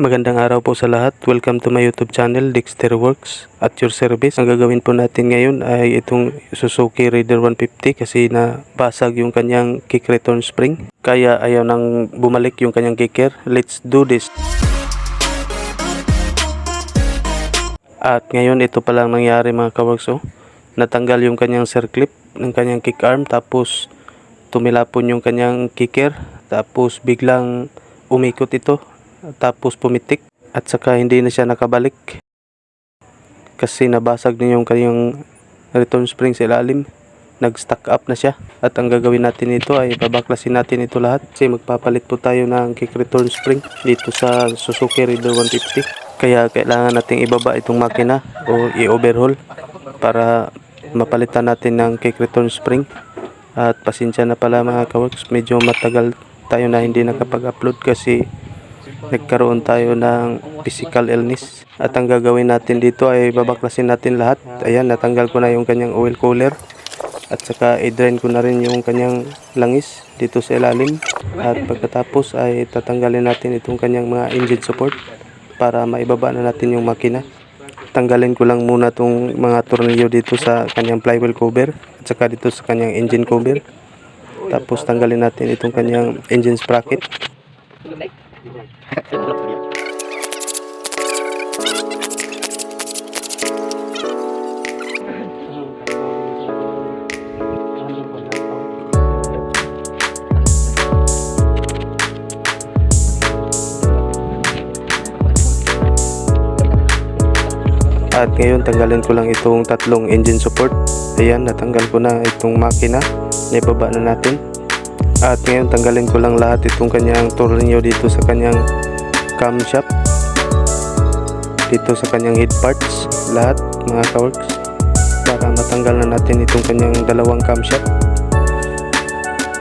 Magandang araw po sa lahat. Welcome to my YouTube channel, Dexter Works at your service. Ang gagawin po natin ngayon ay itong Suzuki Raider 150 kasi nabasag yung kanyang kick return spring. Kaya ayaw nang bumalik yung kanyang kicker. Let's do this. At ngayon ito pa lang nangyari mga kaworks oh. Natanggal yung kanyang circlip ng kanyang kick arm tapos tumilapon yung kanyang kicker tapos biglang umikot ito tapos pumitik at saka hindi na siya nakabalik. Kasi nabasag na yung kanyang return spring sa ilalim. Nag-stack up na siya. At ang gagawin natin ito ay babaklasin natin ito lahat. Kasi magpapalit po tayo ng kick return spring dito sa Suzuki Raider 150 kaya kailangan nating ibaba itong makina o i-overhaul para mapalitan natin ng kick return spring. At pasensya na pala mga kaworks medyo matagal tayo na hindi nakapag-upload kasi nagkaroon tayo ng physical illness. At ang gagawin natin dito ay babaklasin natin lahat. Ayan natanggal ko na yung kanyang oil cooler. At saka i-drain ko na rin yung kanyang langis dito sa ilalim. At pagkatapos ay tatanggalin natin itong kanyang mga engine support para maibaba na natin yung makina. Tanggalin ko lang muna tong mga tornilyo dito sa kanyang flywheel cover at saka dito sa kanyang engine cover. Tapos tanggalin natin itong kanyang engine sprocket At ngayon tanggalin ko lang itong tatlong engine support. Ayan, natanggal ko na itong makina. Naibaba na natin. At ngayon tanggalin ko lang lahat itong kanyang tornilyo dito sa kanyang camshaft. Dito sa kanyang head parts. Lahat mga kaworks. Para matanggal na natin itong kanyang dalawang camshaft.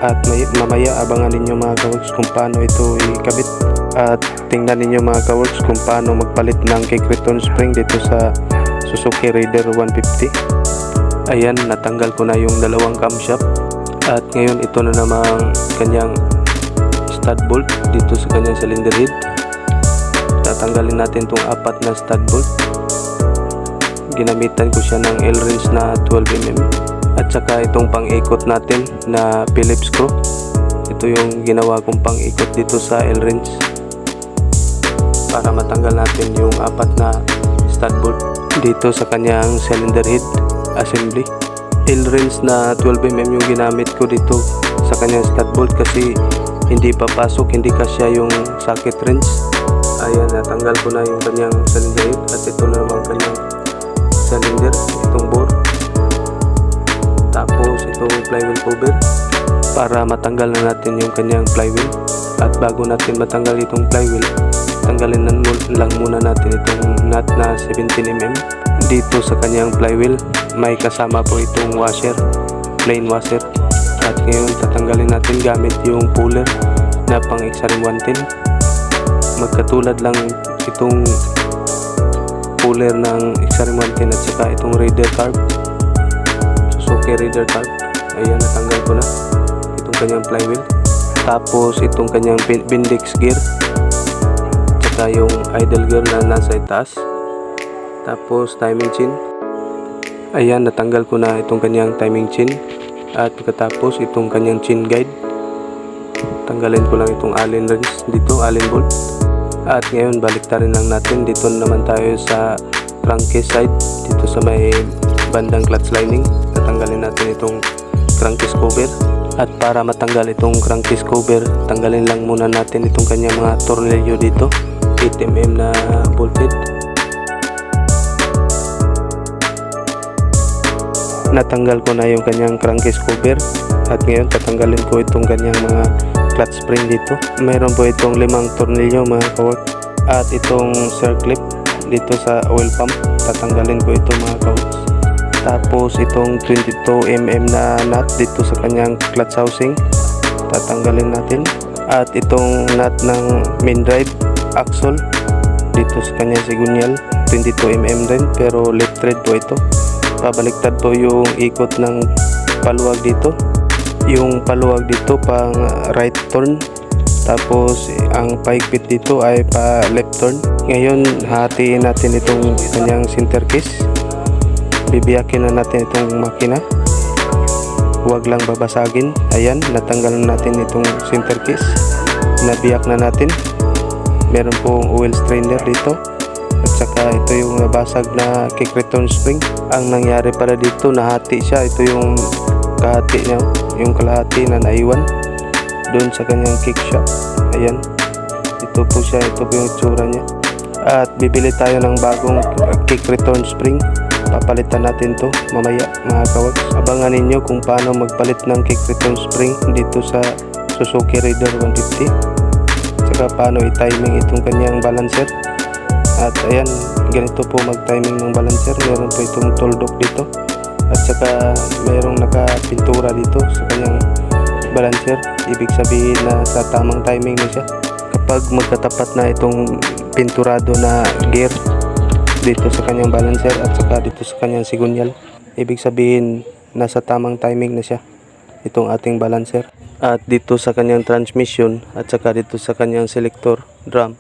At may, mamaya abangan ninyo mga kaworks kung paano ito ikabit. At tingnan ninyo mga kaworks kung paano magpalit ng kick return spring dito sa Suzuki Raider 150. Ayan, natanggal ko na yung dalawang camshaft. At ngayon ito na namang kanyang stud bolt dito sa kanyang cylinder head. Tatanggalin natin itong apat na stud bolt. Ginamitan ko siya ng L-wrench na 12mm. At saka itong pang-ikot natin na Phillips screw. Ito yung ginawa kong pang-ikot dito sa L-wrench para matanggal natin yung apat na stud bolt dito sa kanyang cylinder head assembly L-wrench na 12mm yung ginamit ko dito sa kanyang stud bolt kasi hindi papasok hindi kasya yung socket wrench. Ayan natanggal ko na yung kanyang cylinder head at ito na naman kanyang cylinder itong bore. Tapos itong flywheel cover para matanggal na natin yung kanyang flywheel. At bago natin matanggal itong flywheel tanggalin lang muna natin itong nut na 17mm dito sa kanyang flywheel may kasama po itong washer plain washer. At ngayon tatanggalin natin gamit yung puller na pang XRM 110 magkatulad lang itong puller ng XRM 110 at saka itong Raider carb Suzuki Raider carb ayan natanggal ko na itong kanyang flywheel. Tapos itong kanyang Bindix gear saka yung idle gear na nasa itaas. Tapos timing chain. Ayan natanggal ko na itong kanyang timing chain. At pagkatapos itong kanyang chain guide tanggalin ko lang itong allen wrench dito allen bolt. At ngayon baliktarin lang natin. Dito naman tayo sa crankcase side dito sa may bandang clutch lining. Tatanggalin natin itong crankcase cover at para matanggal itong crankcase cover tanggalin lang muna natin itong kanyang mga tornilyo dito 8mm na bolted natanggal ko na yung kanyang crankcase cover at ngayon tatanggalin ko itong kanyang mga clutch spring dito. Mayroon po itong limang tornilyo mga kawork at itong circlip dito sa oil pump tatanggalin ko ito mga kaworks tapos itong 22mm na nut dito sa kanyang clutch housing tatanggalin natin. At itong nut ng main drive axle dito sa kanyang sigunyal 22mm din pero left thread po ito pabaliktad po yung ikot ng paluwag dito yung paluwag dito pang right turn Tapos ang paigpit dito ay pa left turn. Ngayon hatiin natin itong kanyang center case. Bibiyakin na natin itong makina. Huwag lang babasagin. Ayan, natanggal na natin itong center case. Nabiyak na natin. Meron pong oil strainer dito. At saka ito yung nabasag na kick return spring. Ang nangyari pala dito, nahati siya. Ito yung kahati niya. Yung kalahati na naiwan doon sa kanyang kick shop. Ayan. Ito po siya. Ito po yung itsura niya. At bibili tayo ng bagong kick return spring. Papalitan natin to mamaya mga kawag. Abangan ninyo kung paano magpalit ng kick return spring dito sa Suzuki Raider 150. Paano i-timing itong kanyang balancer. At ayan, ganito po mag-timing ng balancer. Meron po itong toldok dito. At saka merong nakapintura dito sa kanyang balancer. Ibig sabihin na sa tamang timing na siya. Kapag magkatapat na itong pinturado na gear dito sa kanyang balancer at saka dito sa kanyang sigunyal. Ibig sabihin nasa tamang timing na siya itong ating balancer. At dito sa kanyang transmission at saka dito sa kanyang selector drum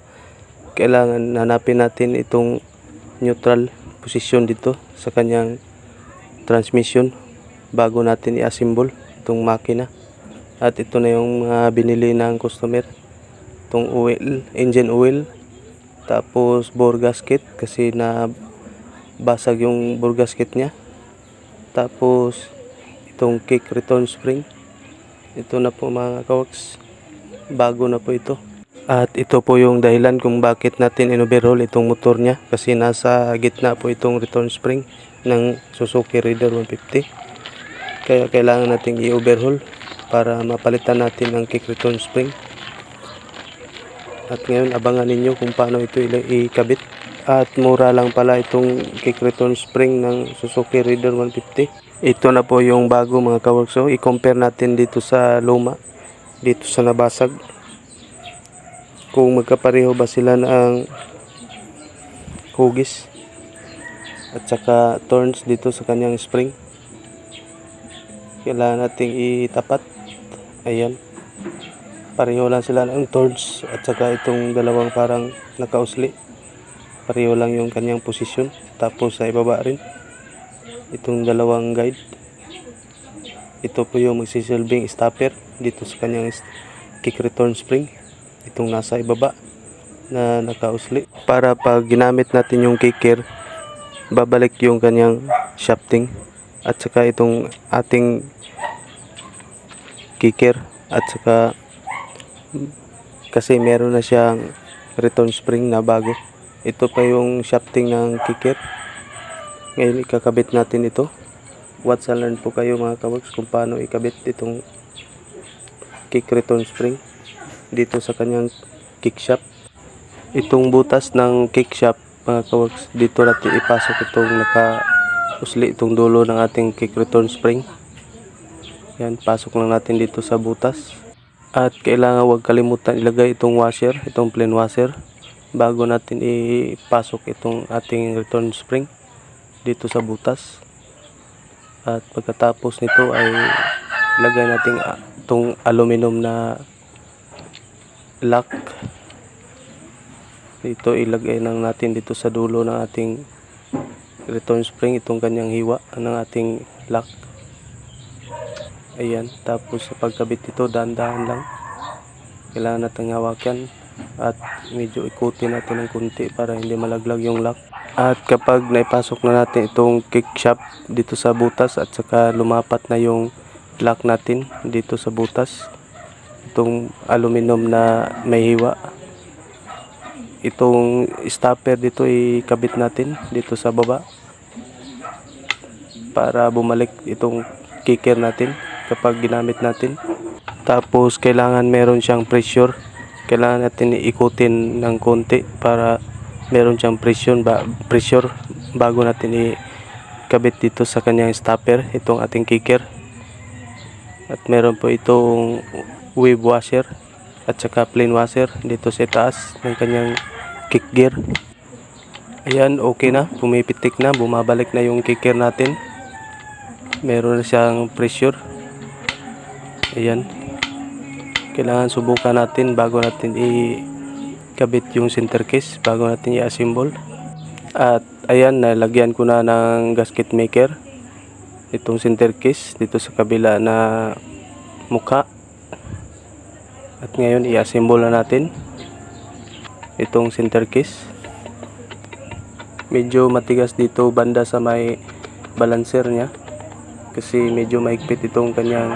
kailangan hanapin natin itong neutral position dito sa kanyang transmission bago natin i-assemble itong makina. At ito na yung mga binili ng customer itong oil, engine oil tapos bore gasket kasi na basag yung bore gasket niya. Tapos itong kick return spring ito na po mga kawax bago na po ito. At ito po yung dahilan kung bakit natin inoverhaul itong motor niya. Kasi nasa gitna po itong return spring ng Suzuki Raider 150 kaya kailangan nating i-overhaul para mapalitan natin ang kick return spring. At ngayon abangan ninyo kung paano ito ikabit. At mura lang pala itong kick return spring ng Suzuki Raider 150 ito na po yung bago mga kaworks so i-compare natin dito sa luma dito sa nabasag. Kung magkapareho ba sila ng hugis at saka turns dito sa kanyang spring. Kailangan nating itapat. Ayan. Pareho lang sila ng turns at saka itong dalawang parang nakausli. Pareho lang yung kanyang posisyon. Tapos sa ibaba rin itong dalawang guide ito po yung magsisilbing stopper dito sa kanyang kick return spring. Itong nasa ibaba na nakausli. Para pag ginamit natin yung kicker babalik yung kanyang shafting. At saka itong ating kicker at saka kasi meron na siyang return spring na bago. Ito pa yung shafting ng kicker ngayon ikakabit natin ito. Watch and learn po kayo mga kawags kung paano ikabit itong kick return spring dito sa kanyang kick shaft itong butas ng kick shaft mga kawags dito natin ipasok itong naka usli itong dulo ng ating kick return spring. Yan pasok lang natin dito sa butas. At kailangan huwag kalimutan ilagay itong washer itong plain washer bago natin ipasok itong ating return spring dito sa butas. At pagkatapos nito ay lagay natin ah, itong aluminum na lock. Dito ilagay lang natin dito sa dulo ng ating return spring itong kanyang hiwa ng ating lock. Ayan tapos sa pagkabit ito dahan-dahan lang. Kailangan natin hawakan at medyo ikutin natin ng kunti para hindi malaglag yung lock at kapag naipasok na natin itong kick shaft dito sa butas at saka lumapat na yung lock natin dito sa butas itong aluminum na may hiwa itong stopper dito ikabit natin dito sa baba para bumalik itong kicker natin kapag ginamit natin. Tapos kailangan meron siyang pressure. Kailangan natin ikutin ng konti para meron siyang pressure, ba, pressure bago natin ikabit dito sa kanyang stopper itong ating kicker. At meron po itong wave washer at saka plain washer dito sa taas ng kanyang kick gear. Ayan okay na pumipitik na bumabalik na yung kicker natin. Meron na siyang pressure. Ayan. Kailangan subukan natin bago natin i-kabit yung center case, bago natin i-assemble. At ayan, nalagyan ko na ng gasket maker itong center case dito sa kabila na mukha. At ngayon, i-assemble na natin itong center case. Medyo matigas dito banda sa may balancer niya kasi medyo maigpit itong kanyang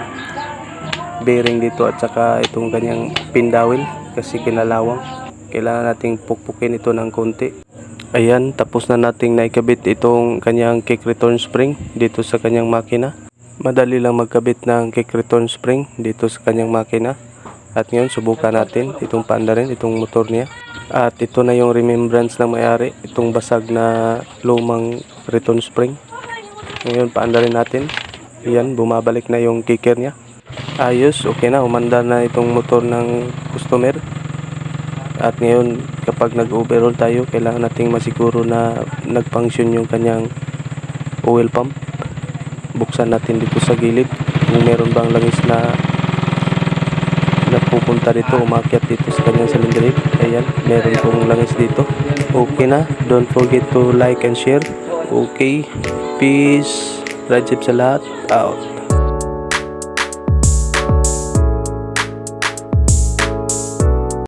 bearing dito at saka itong kanyang pindawil kasi kinalawang. Kailangan nating pukpukin ito ng konti. Ayan, tapos na nating naikabit itong kanyang kick return spring dito sa kanyang makina. Madali lang magkabit ng kick return spring dito sa kanyang makina. At ngayon, subukan natin itong paanda rin, itong motor niya. At ito na yung remembrance ng may-ari, itong basag na lumang return spring. Ngayon, paanda rin natin. Yan, bumabalik na yung kicker niya. Ayos, okay na, umanda na itong motor ng customer. At ngayon, kapag nag-overhaul tayo, kailangan nating masiguro na nag-function yung kanyang oil pump. Buksan natin dito sa gilid kung meron bang langis na napupunta dito, umakyat dito sa kanyang cylinder head. Ayan, meron pong langis dito. Okay na, don't forget to like and share. Okay, peace. Rajib sa lahat. Out.